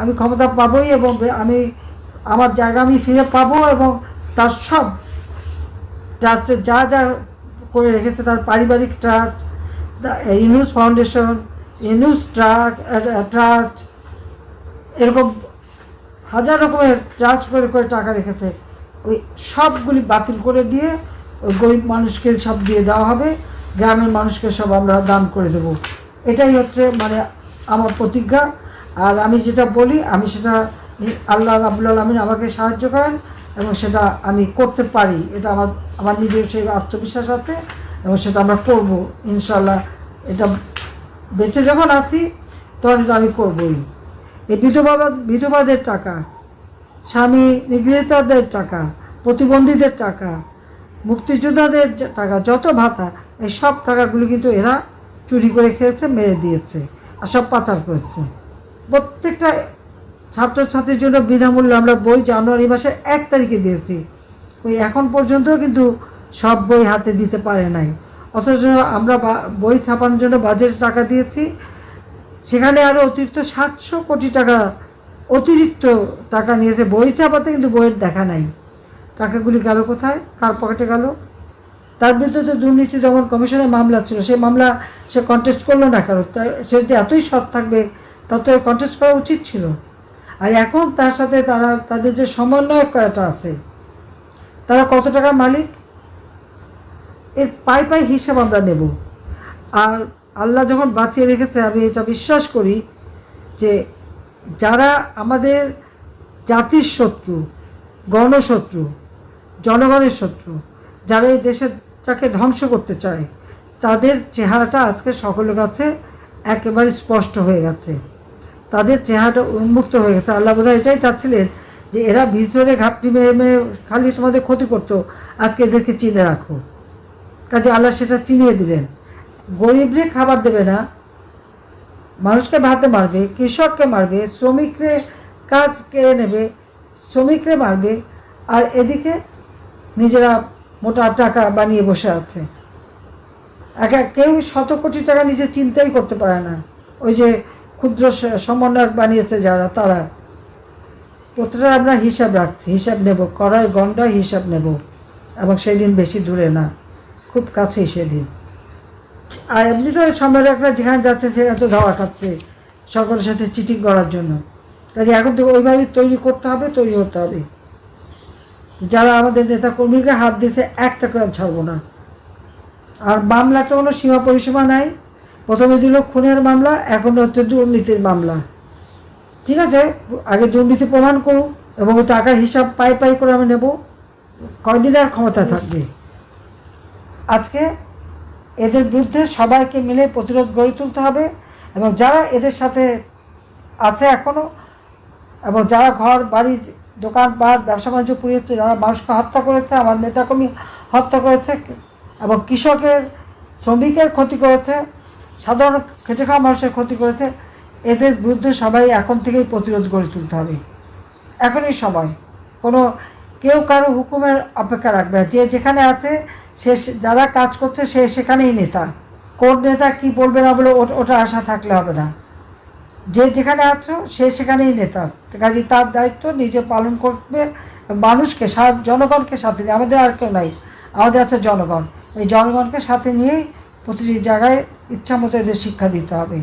আমি ক্ষমতা পাবোই এবং আমি, আমার জায়গা আমি ফিরে পাবো এবং তার সব ট্রাস্টের যা যা করে রেখেছে, তার পারিবারিক trust Yunus foundation Yunus trust এরকম হাজার রকমের ট্রাস্ট করে করে টাকা রেখেছে। ওই সবগুলি বাতিল করে দিয়ে ওই গরিব মানুষকে সব দিয়ে দেওয়া হবে, গ্রামের মানুষকে সব আমরা দান করে দেব। এটাই হচ্ছে মানে আমার প্রতিজ্ঞা। আর আমি যেটা বলি, আমি সেটা আল্লাহ রাবুল আলমিন আমাকে সাহায্য করেন এবং সেটা আমি করতে পারি। এটা আমার আমার নিজের সেই আত্মবিশ্বাস আছে এবং সেটা আমরা করব ইনশাল্লাহ এটা বেঁচে যখন আছি, তখন এটা আমি করবই। এই বিধবা, বিধবাদের টাকা, স্বামী নিগৃহীতাদের টাকা, প্রতিবন্ধীদের টাকা, মুক্তিযোদ্ধাদের টাকা, যত ভাতা, এই সব টাকাগুলি কিন্তু এরা চুরি করে খেয়েছে, মেরে দিয়েছে, আর সব পাচার করেছে। প্রত্যেকটা ছাত্রছাত্রীর জন্য বিনামূল্যে আমরা বই জানুয়ারি মাসের এক তারিখে দিয়েছি। ওই এখন পর্যন্ত কিন্তু সব বই হাতে দিতে পারে নাই। অথচ আমরা বই ছাপানোর জন্য বাজেট টাকা দিয়েছি। সেখানে আরও অতিরিক্ত সাতশো কোটি টাকা অতিরিক্ত টাকা নিয়েছে। বই চাপাতে কিন্তু বইয়ের দেখা নাই। টাকাগুলি গেল কোথায়? কার পকেটে গেল? তার বিরুদ্ধে দুর্নীতি দমন কমিশনের মামলা ছিল। সেই মামলা সে কন্টেস্ট করল না কারও সে যে এতই সৎ থাকবে তার তো কন্টেস্ট করা উচিত ছিল। আর এখন তার সাথে তারা, তাদের যে সমন্বয়ক করাটা আছে, তারা কত টাকা মালিক? এর পাই পাই হিসাব আমরা নেব। আর আল্লাহ যখন বাঁচিয়ে রেখেছে, আমি এটা বিশ্বাস করি যে যারা আমাদের জাতির শত্রু, গণশত্রু, জনগণের শত্রু, যারা এই দেশটাকে ধ্বংস করতে চায়, তাদের চেহারাটা আজকে সকলের কাছে একেবারে স্পষ্ট হয়ে গেছে। তাদের চেহারাটা উন্মুক্ত হয়ে গেছে। আল্লাহ বোধহয় এটাই চাচ্ছিলেন যে এরা ভিতরে ঘাপটি মেরে মেরে খালি তোমাদের ক্ষতি করতো, আজকে এদেরকে চিনে রাখো। কাজে আল্লাহ সেটা চিনিয়ে দিলেন। গরিবরে খাবার দেবে না, মানুষকে ভাতে মারবে, কৃষককে মারবে, শ্রমিকরে কাজ কেড়ে নেবে, শ্রমিকরে মারবে, আর এদিকে নিজেরা মোটা টাকা বানিয়ে বসে আছে। একা কেউ শত কোটি টাকা নিজে চিন্তাই করতে পারে না। ওই যে ক্ষুদ্র সমন্বয়ক বানিয়েছে যারা, তারা। প্রতিটা আমরা হিসাব রাখছি, হিসাব নেব, কড়াই গন্ডায় হিসাব নেব, এবং সেই দিন বেশি দূরে না, খুব কাছেই সেদিন। আর এমনি তো সম্রাটরা যেখানে যাচ্ছে, সেখানে তো ধাওয়া খাচ্ছে, সকলের সাথে চিটিং করার জন্য। কাজে এখন তো ওইভাবেই তৈরি করতে হবে, তৈরি হতে হবে। যারা আমাদের নেতা কর্মীকে হাত দিয়েছে, একটা টাকাও ছাড়বো না। আর মামলাটা কোনো সীমা পরিসীমা নাই। প্রথমে দিল খুনের মামলা, এখন হচ্ছে দুর্নীতির মামলা। ঠিক আছে? আগে দুর্নীতি প্রমাণ করুক এবং টাকার হিসাব পাই পাই করে আমি নেব। কয়দিন আর ক্ষমতা থাকবে? আজকে এদের বিরুদ্ধে সবাইকে মিলে প্রতিরোধ গড়ে তুলতে হবে এবং যারা এদের সাথে আছে এখনও এবং যারা ঘর, বাড়ি দোকানপাট ব্যবসা বাণিজ্য পুড়িয়েছে, যারা মানুষকে হত্যা করেছে, আমার নেতাকর্মী হত্যা করেছে এবং কৃষকের, শ্রমিকের ক্ষতি করেছে সাধারণ খেটে খাওয়া মানুষের ক্ষতি করেছে। এদের বিরুদ্ধে সবাই এখন থেকেই প্রতিরোধ গড়ে তুলতে হবে। এখনই সময়। কোনো কেউ কারও হুকুমের অপেক্ষা রাখবে যে যেখানে আছে, সে যারা কাজ করছে, সে সেখানেই নেতা। কোন নেতা কি বলবে না বলে ওটা- আশা থাকলে হবে না। যে যেখানে আছো, সে সেখানেই নেতা। কাজে তার দায়িত্ব নিজে পালন করবে মানুষকে জনগণকে সাথে নিয়ে। আমাদের আর কেউ নাই। আমাদের আছে জনগণ। এই জনগণকে সাথে নিয়েই প্রতিটি জায়গায় ইচ্ছা মতো এদের শিক্ষা দিতে হবে।